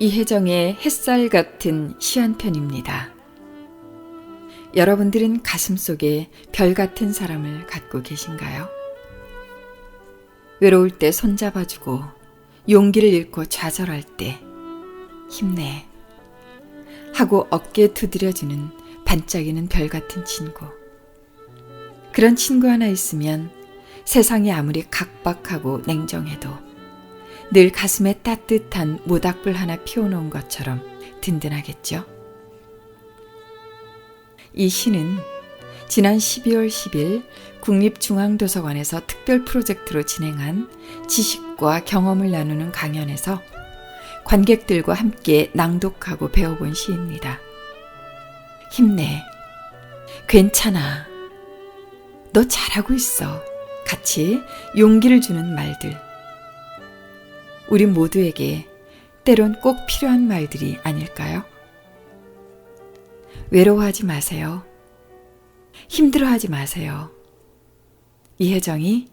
이혜정의 햇살 같은 시 한 편입니다. 여러분들은 가슴 속에 별 같은 사람을 갖고 계신가요? 외로울 때 손잡아주고 용기를 잃고 좌절할 때 힘내 하고 어깨 두드려주는 반짝이는 별 같은 친구. 그런 친구 하나 있으면 세상이 아무리 각박하고 냉정해도 늘 가슴에 따뜻한 모닥불 하나 피워놓은 것처럼 든든하겠죠? 이 시는 지난 12월 10일 국립중앙도서관에서 특별 프로젝트로 진행한 지식과 경험을 나누는 강연에서 관객들과 함께 낭독하고 배워본 시입니다. 힘내. 괜찮아. 너 잘하고 있어. 같이 용기를 주는 말들. 우리 모두에게 때론 꼭 필요한 말들이 아닐까요? 외로워하지 마세요. 힘들어하지 마세요. 이혜정이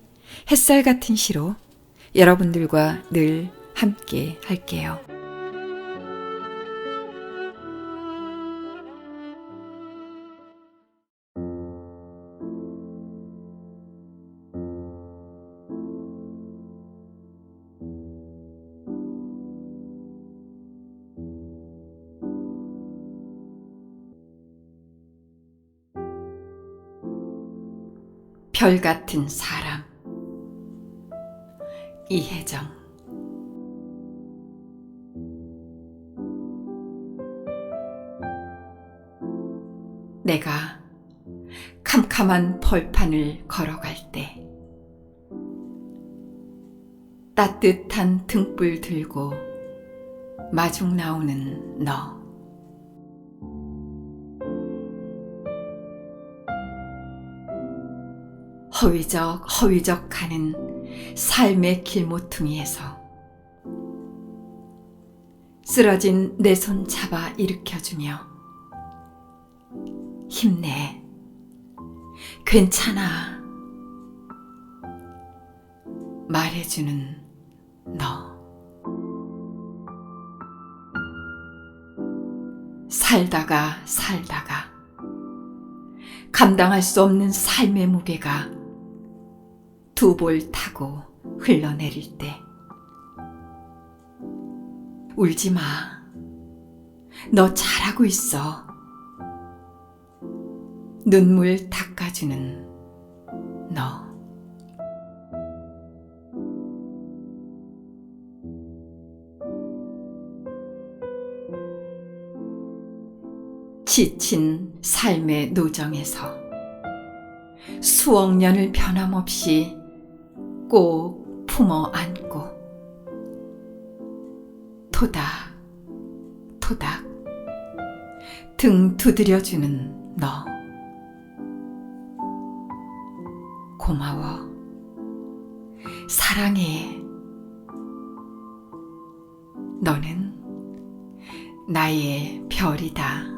햇살 같은 시로 여러분들과 늘 함께 할게요. 별 같은 사람. 이혜정. 내가 캄캄한 벌판을 걸어갈 때 따뜻한 등불 들고 마중 나오는 너 허위적 허위적 가는 삶의 길모퉁이에서 쓰러진 내 손 잡아 일으켜주며 힘내. 괜찮아. 말해주는 너. 살다가 살다가 감당할 수 없는 삶의 무게가 두 볼 타고 흘러내릴 때 울지 마. 너 잘하고 있어. 눈물 닦아주는 너. 지친 삶의 노정에서 수억 년을 변함없이 꼭 품어 안고. 토닥 토닥. 등 두드려주는 너. 고마워. 사랑해. 너는 나의 별이다.